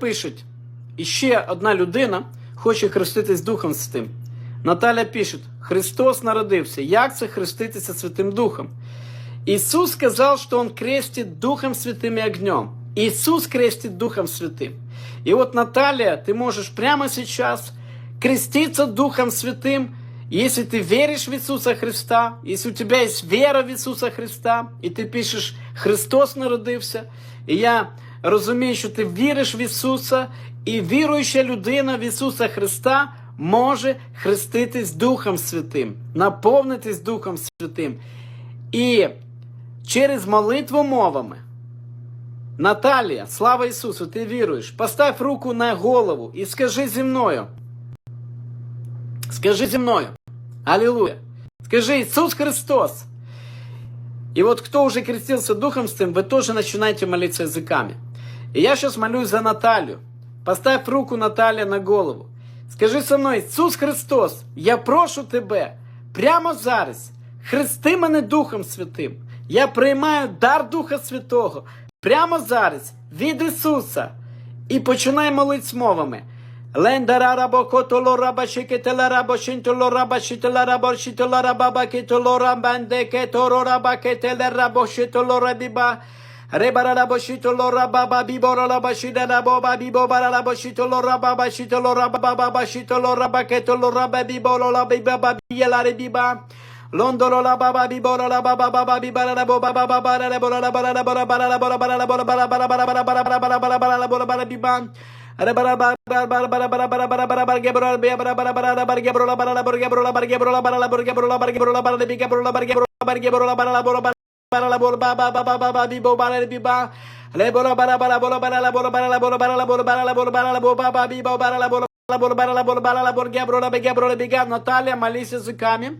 пишуть, і ще одна людина хоче хреститись Духом Святим. Наталя пише, Христос народився. Як це хреститися Святим Духом? Иисус сказал, что Он крестит Духом Святым и огнем. Иисус крестит Духом Святым. И вот, Наталья, ты можешь прямо сейчас креститься Духом Святым, если ты веришь в Иисуса Христа, если у тебя есть вера в Иисуса Христа, і ти пишеш Христос народився, і я розумію, що ти віриш в Ісуса, і віруюча людина в Ісуса Христа може хреститись Духом Святим, наповнитись Духом Святим. І через молитву мовами. Наталія, слава Ісусу, ти віруєш. Постав руку на голову і скажи зі мною. Скажи зі мною. Аллилуйя. Скажи Иисус Христос. И вот кто уже крестился Духом Святым, вы тоже начинаете молиться языками. И я сейчас молюсь за Наталью. Поставь руку Наталья на голову. Скажи со мною, Ісус Христос, я прошу тебе прямо зараз, хрести мене Духом Святим. Я приймаю дар Духа Святого прямо зараз від Ісуса і починай молитись мовами. Лендарарабо котолораба шикетеларабо шинтолораба шителарабо шителарабаба кетолорамбанде кеторораба кетелерабо шитолорабіба Rebararabo shitolorababa biboraraba shidarabo bibobararabo shitolorababa shitolorababa shitoloraba ketoloraba Rebarabashito lora baba bibora la bashida la boba bibora la bashito lora baba shito lora baba bashito lora baketo lora bibora la bibaba biela biba Londoro la baba bibora la baba baba bibara la boba baba bara la bora la bara la bora bara la bora bara la bora bara bara bara bara bara bara bara bara la bora bara biba Rebara para la bola ba ba ba ba ba ba bi bo ba la bi ba le bola bara bara bola bara la bola bara la bola bara la bola bara la bola bara la bola ba ba bi bo bara la bola la bola bara la bola bara la bola gebro la be gebro la be gab Natalya Malisa с камнем